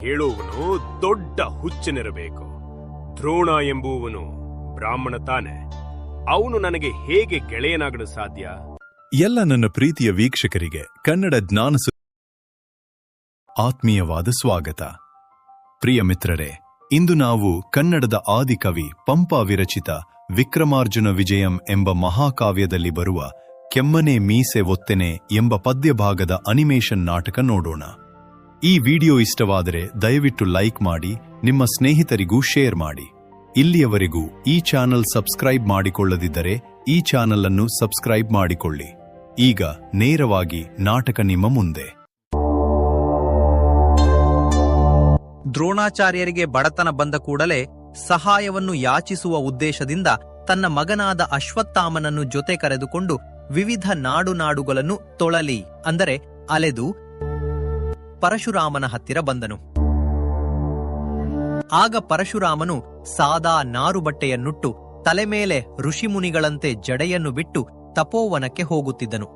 ಹೇಳುವವನು ದೊಡ್ಡ ಹುಚ್ಚನಿರಬೇಕು. ದ್ರೋಣ ಎಂಬುವನು ಬ್ರಾಹ್ಮಣ ತಾನೆ. ಅವನು ನನಗೆ ಹೇಗೆ ಗೆಳೆಯನಾಗಲು ಸಾಧ್ಯ? ಎಲ್ಲ ನನ್ನ ಪ್ರೀತಿಯ ವೀಕ್ಷಕರಿಗೆ ಕನ್ನಡ ಜ್ಞಾನ ಆತ್ಮೀಯವಾದ ಸ್ವಾಗತ. ಪ್ರಿಯ ಮಿತ್ರರೇ, ಇಂದು ನಾವು ಕನ್ನಡದ ಆದಿಕವಿ ಪಂಪ ವಿರಚಿತ ವಿಕ್ರಮಾರ್ಜುನ ವಿಜಯಂ ಎಂಬ ಮಹಾಕಾವ್ಯದಲ್ಲಿ ಬರುವ ಕೆಮ್ಮನೆ ಮೀಸೆ ಒತ್ತೆನೆ ಎಂಬ ಪದ್ಯಭಾಗದ ಅನಿಮೇಷನ್ ನಾಟಕ ನೋಡೋಣ. ಈ ವಿಡಿಯೋ ಇಷ್ಟವಾದರೆ ದಯವಿಟ್ಟು ಲೈಕ್ ಮಾಡಿ, ನಿಮ್ಮ ಸ್ನೇಹಿತರಿಗೂ ಶೇರ್ ಮಾಡಿ. ಇಲ್ಲಿಯವರೆಗೂ ಈ ಚಾನಲ್ ಸಬ್ಸ್ಕ್ರೈಬ್ ಮಾಡಿಕೊಳ್ಳದಿದ್ದರೆ ಈ ಚಾನಲ್ ಅನ್ನು ಸಬ್ಸ್ಕ್ರೈಬ್ ಮಾಡಿಕೊಳ್ಳಿ. ಈಗ ನೇರವಾಗಿ ನಾಟಕ ನಿಮ್ಮ ಮುಂದೆ. ದ್ರೋಣಾಚಾರ್ಯರಿಗೆ ಬಡತನ ಬಂದ ಕೂಡಲೇ ಸಹಾಯವನ್ನು ಯಾಚಿಸುವ ಉದ್ದೇಶದಿಂದ ತನ್ನ ಮಗನಾದ ಅಶ್ವತ್ಥಾಮನನ್ನು ಜೊತೆ ಕರೆದುಕೊಂಡು ವಿವಿಧ ನಾಡು ನಾಡುಗಳನ್ನು ತೊಳಲಿ, ಅಂದರೆ ಅಲೆದು ಪರಶುರಾಮನ ಹತ್ತಿರ ಬಂದನು. ಆಗ ಪರಶುರಾಮನು ಸಾದಾ ನಾರು ಬಟ್ಟೆಯನ್ನುಟ್ಟು ತಲೆ ಮೇಲೆ ಋಷಿಮುನಿಗಳಂತೆ ಜಡೆಯನ್ನು ಬಿಟ್ಟು ತಪೋವನಕ್ಕೆ ಹೋಗುತ್ತಿದ್ದನು.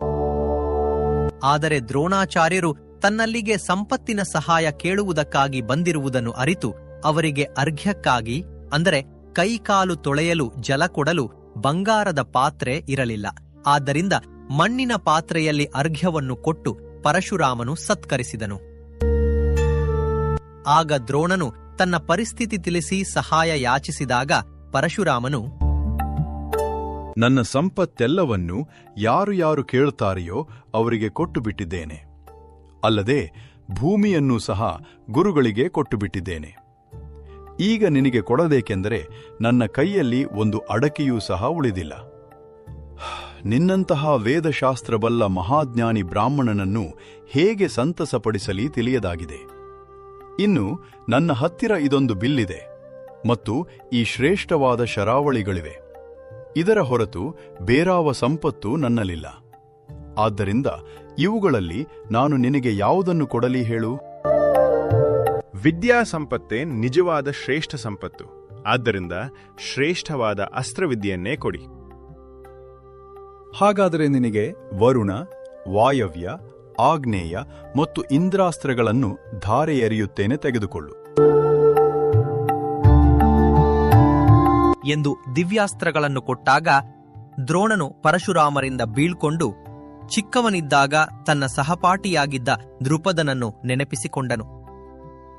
ಆದರೆ ದ್ರೋಣಾಚಾರ್ಯರು ತನ್ನಲ್ಲಿಗೆ ಸಂಪತ್ತಿನ ಸಹಾಯ ಕೇಳುವುದಕ್ಕಾಗಿ ಬಂದಿರುವುದನ್ನು ಅರಿತು ಅವರಿಗೆ ಅರ್ಘ್ಯಕ್ಕಾಗಿ, ಅಂದರೆ ಕೈಕಾಲು ತೊಳೆಯಲು ಜಲ ಕೊಡಲು ಬಂಗಾರದ ಪಾತ್ರೆ ಇರಲಿಲ್ಲ. ಆದ್ದರಿಂದ ಮಣ್ಣಿನ ಪಾತ್ರೆಯಲ್ಲಿ ಅರ್ಘ್ಯವನ್ನು ಕೊಟ್ಟು ಪರಶುರಾಮನು ಸತ್ಕರಿಸಿದನು. ಆಗ ದ್ರೋಣನು ತನ್ನ ಪರಿಸ್ಥಿತಿ ತಿಳಿಸಿ ಸಹಾಯ ಯಾಚಿಸಿದಾಗ ಪರಶುರಾಮನು, ನನ್ನ ಸಂಪತ್ತೆಲ್ಲವನ್ನು ಯಾರು ಯಾರು ಕೇಳುತ್ತಾರೆಯೋ ಅವರಿಗೆ ಕೊಟ್ಟು ಬಿಟ್ಟಿದ್ದೇನೆ ಅಲ್ಲದೆ ಭೂಮಿಯನ್ನೂ ಸಹ ಗುರುಗಳಿಗೆ ಕೊಟ್ಟು ಬಿಟ್ಟಿದ್ದೇನೆ ಈಗ ನಿನಗೆ ಕೊಡಬೇಕೆಂದರೆ ನನ್ನ ಕೈಯಲ್ಲಿ ಒಂದು ಅಡಕೆಯೂ ಸಹ ಉಳಿದಿಲ್ಲ. ನಿನ್ನಂತಹ ವೇದಶಾಸ್ತ್ರಬಲ್ಲ ಮಹಾಜ್ಞಾನಿ ಬ್ರಾಹ್ಮಣನನ್ನು ಹೇಗೆ ಸಂತಸಪಡಿಸಲಿ ತಿಳಿಯದಾಗಿದೆ. ಇನ್ನು ನನ್ನ ಹತ್ತಿರ ಇದೊಂದು ಬಿಲ್ಲಿದೆ ಮತ್ತು ಈ ಶ್ರೇಷ್ಠವಾದ ಶರಾವಳಿಗಳಿವೆ. ಇದರ ಹೊರತು ಬೇರಾವ ಸಂಪತ್ತು ನನ್ನಲ್ಲಿಲ್ಲ. ಆದ್ದರಿಂದ ಇವುಗಳಲ್ಲಿ ನಾನು ನಿನಗೆ ಯಾವುದನ್ನು ಕೊಡಲಿ ಹೇಳು? ವಿದ್ಯಾ ಸಂಪತ್ತೇ ನಿಜವಾದ ಶ್ರೇಷ್ಠ ಸಂಪತ್ತು. ಆದ್ದರಿಂದ ಶ್ರೇಷ್ಠವಾದ ಅಸ್ತ್ರವಿದ್ಯೆಯನ್ನೇ ಕೊಡಿ. ಹಾಗಾದರೆ ನಿನಗೆ ವರುಣ ವಾಯವ್ಯ ಆಗ್ನೇಯ ಮತ್ತು ಇಂದ್ರಾಸ್ತ್ರಗಳನ್ನು ಧಾರೆ ಎರೆಯುತ್ತೇನೆ ತೆಗೆದುಕೊಳ್ಳು. ಎಂದು ದಿವ್ಯಾಸ್ತ್ರಗಳನ್ನು ಕೊಟ್ಟಾಗ ದ್ರೋಣನು ಪರಶುರಾಮರಿಂದ ಬೀಳ್ಕೊಂಡು ಚಿಕ್ಕವನಿದ್ದಾಗ ತನ್ನ ಸಹಪಾಠಿಯಾಗಿದ್ದ ದೃಪದನನ್ನು ನೆನಪಿಸಿಕೊಂಡನು.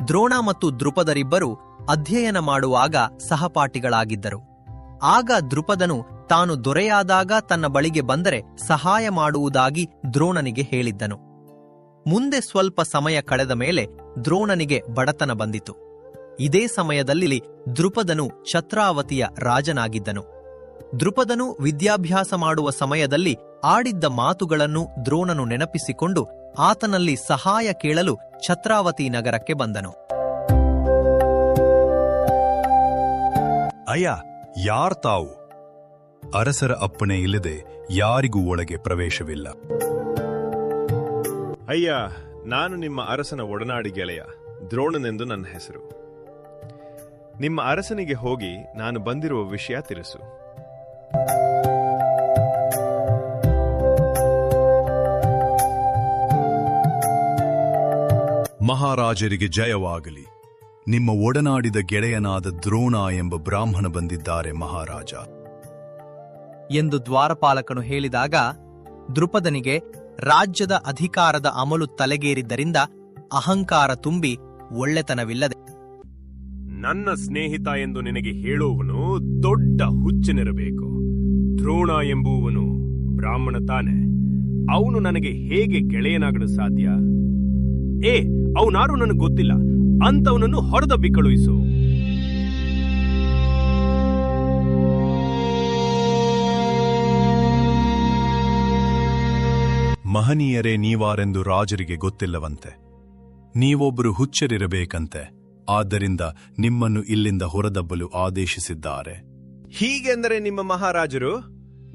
ದ್ರೋಣ ಮತ್ತು ದೃಪದರಿಬ್ಬರು ಅಧ್ಯಯನ ಮಾಡುವಾಗ ಸಹಪಾಠಿಗಳಾಗಿದ್ದರು. ಆಗ ದೃಪದನು ತಾನು ದೊರೆಯಾದಾಗ ತನ್ನ ಬಳಿಗೆ ಬಂದರೆ ಸಹಾಯ ಮಾಡುವುದಾಗಿ ದ್ರೋಣನಿಗೆ ಹೇಳಿದ್ದನು. ಮುಂದೆ ಸ್ವಲ್ಪ ಸಮಯ ಕಳೆದ ಮೇಲೆ ದ್ರೋಣನಿಗೆ ಬಡತನ ಬಂದಿತು. ಇದೇ ಸಮಯದಲ್ಲಿ ದೃಪದನು ಛತ್ರಾವತಿಯ ರಾಜನಾಗಿದ್ದನು. ದೃಪದನು ವಿದ್ಯಾಭ್ಯಾಸ ಮಾಡುವ ಸಮಯದಲ್ಲಿ ಆಡಿದ್ದ ಮಾತುಗಳನ್ನು ದ್ರೋಣನು ನೆನಪಿಸಿಕೊಂಡು ಆತನಲ್ಲಿ ಸಹಾಯ ಕೇಳಲು ಛತ್ರಾವತಿ ನಗರಕ್ಕೆ ಬಂದನು. ಅಯ್ಯ ಯಾರ್ ತಾವು? ಅರಸರ ಅಪ್ಪಣೆ ಇಲ್ಲದೆ ಯಾರಿಗೂ ಒಳಗೆ ಪ್ರವೇಶವಿಲ್ಲ. ಅಯ್ಯ ನಾನು ನಿಮ್ಮ ಅರಸನ ಒಡನಾಡಿ ಗೆಳೆಯ ದ್ರೋಣನೆಂದು ನನ್ನ ಹೆಸರು. ನಿಮ್ಮ ಅರಸನಿಗೆ ಹೋಗಿ ನಾನು ಬಂದಿರುವ ವಿಷಯ ತಿಳಿಸು. ಮಹಾರಾಜರಿಗೆ ಜಯವಾಗಲಿ. ನಿಮ್ಮ ಒಡನಾಡಿದ ಗೆಳೆಯನಾದ ದ್ರೋಣ ಎಂಬ ಬ್ರಾಹ್ಮಣ ಬಂದಿದ್ದಾರೆ ಮಹಾರಾಜ. ಎಂದು ದ್ವಾರಪಾಲಕನು ಹೇಳಿದಾಗ ದೃಪದನಿಗೆ ರಾಜ್ಯದ ಅಧಿಕಾರದ ಅಮಲು ತಲೆಗೇರಿದ್ದರಿಂದ ಅಹಂಕಾರ ತುಂಬಿ ಒಳ್ಳೆತನವಿಲ್ಲದೆ ನನ್ನ ಸ್ನೇಹಿತ ಎಂದು ನಿನಗೆ ಹೇಳುವವನು ದೊಡ್ಡ ಹುಚ್ಚನಿರಬೇಕು. ದ್ರೋಣ ಎಂಬುವನು ಬ್ರಾಹ್ಮಣ ತಾನೆ. ಅವನು ನನಗೆ ಹೇಗೆ ಗೆಳೆಯನಾಗಲು ಸಾಧ್ಯ? ಏ ಅವನಾರು ನನಗೆ ಗೊತ್ತಿಲ್ಲ. ಅಂತವನನ್ನು ಹೊರದಬ್ಬಿ ಕಳುಹಿಸು ಮಹನೀಯರೇ ನೀವಾರೆಂದು ರಾಜರಿಗೆ ಗೊತ್ತಿಲ್ಲವಂತೆ. ನೀವೊಬ್ಬರು ಹುಚ್ಚರಿರಬೇಕಂತೆ. ಆದ್ದರಿಂದ ನಿಮ್ಮನ್ನು ಇಲ್ಲಿಂದ ಹೊರದಬ್ಬಲು ಆದೇಶಿಸಿದ್ದಾರೆ. ಹೀಗೆಂದರೆ ನಿಮ್ಮ ಮಹಾರಾಜರು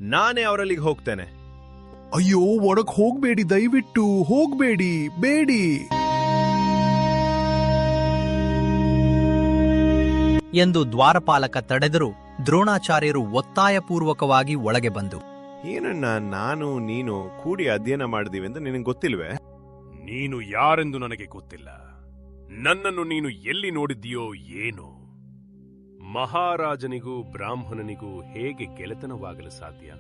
ನಾನೇ ಅವರಲ್ಲಿಗೆ ಹೋಗ್ತೇನೆ. ಅಯ್ಯೋ ಒಳಗ್ ಹೋಗ್ಬೇಡಿ ದಯವಿಟ್ಟು ಹೋಗ್ಬೇಡಿ ಬೇಡಿ. ಎಂದು ದ್ವಾರಪಾಲಕ ತಡೆದರು. ದ್ರೋಣಾಚಾರ್ಯರು ಒತ್ತಾಯಪೂರ್ವಕವಾಗಿ ಒಳಗೆ ಬಂದು ಏನನ್ನ ನಾನು ನೀನು ಕೂಡಿ ಅಧ್ಯಯನ ಮಾಡಿದೀವಿ ಅಂತ ನಿನಗೆ ಗೊತ್ತಿಲ್ವೇ? ನೀನು ಯಾರೆಂದು ನನಗೆ ಗೊತ್ತಿಲ್ಲ. ನನ್ನನ್ನು ನೀನು ಎಲ್ಲಿ ನೋಡಿದ್ದೀಯೋ ಏನು. ಮಹಾರಾಜನಿಗೂ ಬ್ರಾಹ್ಮಣನಿಗೂ ಹೇಗೆ ಗೆಳೆತನವಾಗಲು ಸಾಧ್ಯ?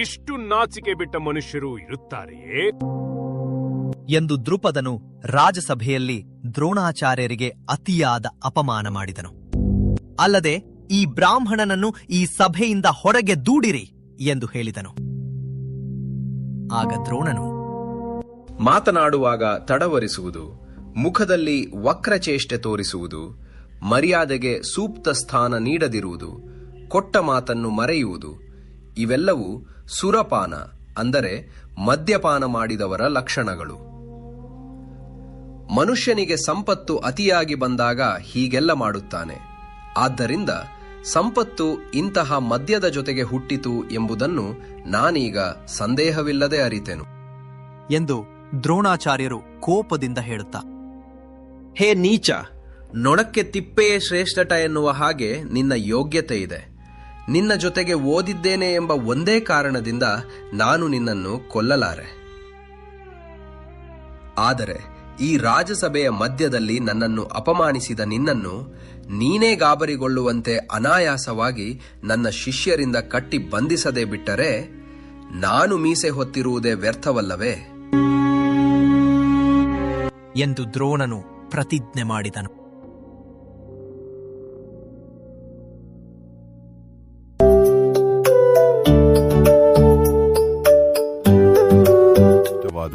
ಇಷ್ಟು ನಾಚಿಕೆ ಬಿಟ್ಟ ಮನುಷ್ಯರು ಇರುತ್ತಾರೆಯೇ? ಎಂದು ದೃಪದನು ರಾಜಸಭೆಯಲ್ಲಿ ದ್ರೋಣಾಚಾರ್ಯರಿಗೆ ಅತಿಯಾದ ಅಪಮಾನ ಮಾಡಿದನು. ಅಲ್ಲದೆ, ಈ ಬ್ರಾಹ್ಮಣನನ್ನು ಈ ಸಭೆಯಿಂದ ಹೊರಗೆ ದೂಡಿರಿ ಎಂದು ಹೇಳಿದನು. ಆಗ ದ್ರೋಣನು, ಮಾತನಾಡುವಾಗ ತಡವರಿಸುವುದು, ಮುಖದಲ್ಲಿ ವಕ್ರಚೇಷ್ಟೆ ತೋರಿಸುವುದು, ಮರ್ಯಾದೆಗೆ ಸೂಕ್ತ ಸ್ಥಾನ ನೀಡದಿರುವುದು, ಕೊಟ್ಟ ಮಾತನ್ನು ಮರೆಯುವುದು, ಇವೆಲ್ಲವೂ ಸುರಪಾನ. ಅಂದರೆ ಮದ್ಯಪಾನ ಮಾಡಿದವರ ಲಕ್ಷಣಗಳು. ಮನುಷ್ಯನಿಗೆ ಸಂಪತ್ತು ಅತಿಯಾಗಿ ಬಂದಾಗ ಹೀಗೆಲ್ಲ ಮಾಡುತ್ತಾನೆ. ಆದ್ದರಿಂದ ಸಂಪತ್ತು ಇಂತಹ ಮದ್ಯದ ಜೊತೆಗೆ ಹುಟ್ಟಿತು ಎಂಬುದನ್ನು ನಾನೀಗ ಸಂದೇಹವಿಲ್ಲದೆ ಅರಿತೆನು. ಎಂದು ದ್ರೋಣಾಚಾರ್ಯರು ಕೋಪದಿಂದ ಹೇಳುತ್ತಾ ಹೇ ನೀಚ ನೊಣಕ್ಕೆ ತಿಪ್ಪೆಯೇ ಶ್ರೇಷ್ಠಟ ಎನ್ನುವ ಹಾಗೆ ನಿನ್ನ ಯೋಗ್ಯತೆ ಇದೆ. ನಿನ್ನ ಜೊತೆಗೆ ಓದಿದ್ದೇನೆ ಎಂಬ ಒಂದೇ ಕಾರಣದಿಂದ ನಾನು ನಿನ್ನನ್ನು ಕೊಲ್ಲಲಾರೆ. ಆದರೆ ಈ ರಾಜಸಭೆಯ ಮಧ್ಯದಲ್ಲಿ ನನ್ನನ್ನು ಅಪಮಾನಿಸಿದ ನಿನ್ನನ್ನು ನೀನೇ ಗಾಬರಿಗೊಳ್ಳುವಂತೆ ಅನಾಯಾಸವಾಗಿ ನನ್ನ ಶಿಷ್ಯರಿಂದ ಕಟ್ಟಿ ಬಂಧಿಸದೆ ಬಿಟ್ಟರೆ ನಾನು ಮೀಸೆ ಹೊತ್ತಿರುವುದೇ ವ್ಯರ್ಥವಲ್ಲವೇ? ಎಂದು ದ್ರೋಣನು ಪ್ರತಿಜ್ಞೆ ಮಾಡಿದನು.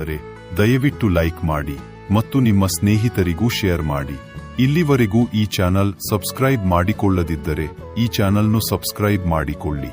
ಇಷ್ಟವಾದರೆ ದಯವಿಟ್ಟು ಲೈಕ್ ಮಾಡಿ ಮತ್ತು ನಿಮ್ಮ ಸ್ನೇಹಿತರಿಗೂ ಶೇರ್ ಮಾಡಿ. ಇಲ್ಲಿವರೆಗೂ ಈ ಚಾನಲ್ ಸಬ್ಸ್ಕ್ರೈಬ್ ಮಾಡಿಕೊಳ್ಳದಿದ್ದರೆ ಈ ಚಾನಲ್ನು ಸಬ್ಸ್ಕ್ರೈಬ್ ಮಾಡಿಕೊಳ್ಳಿ.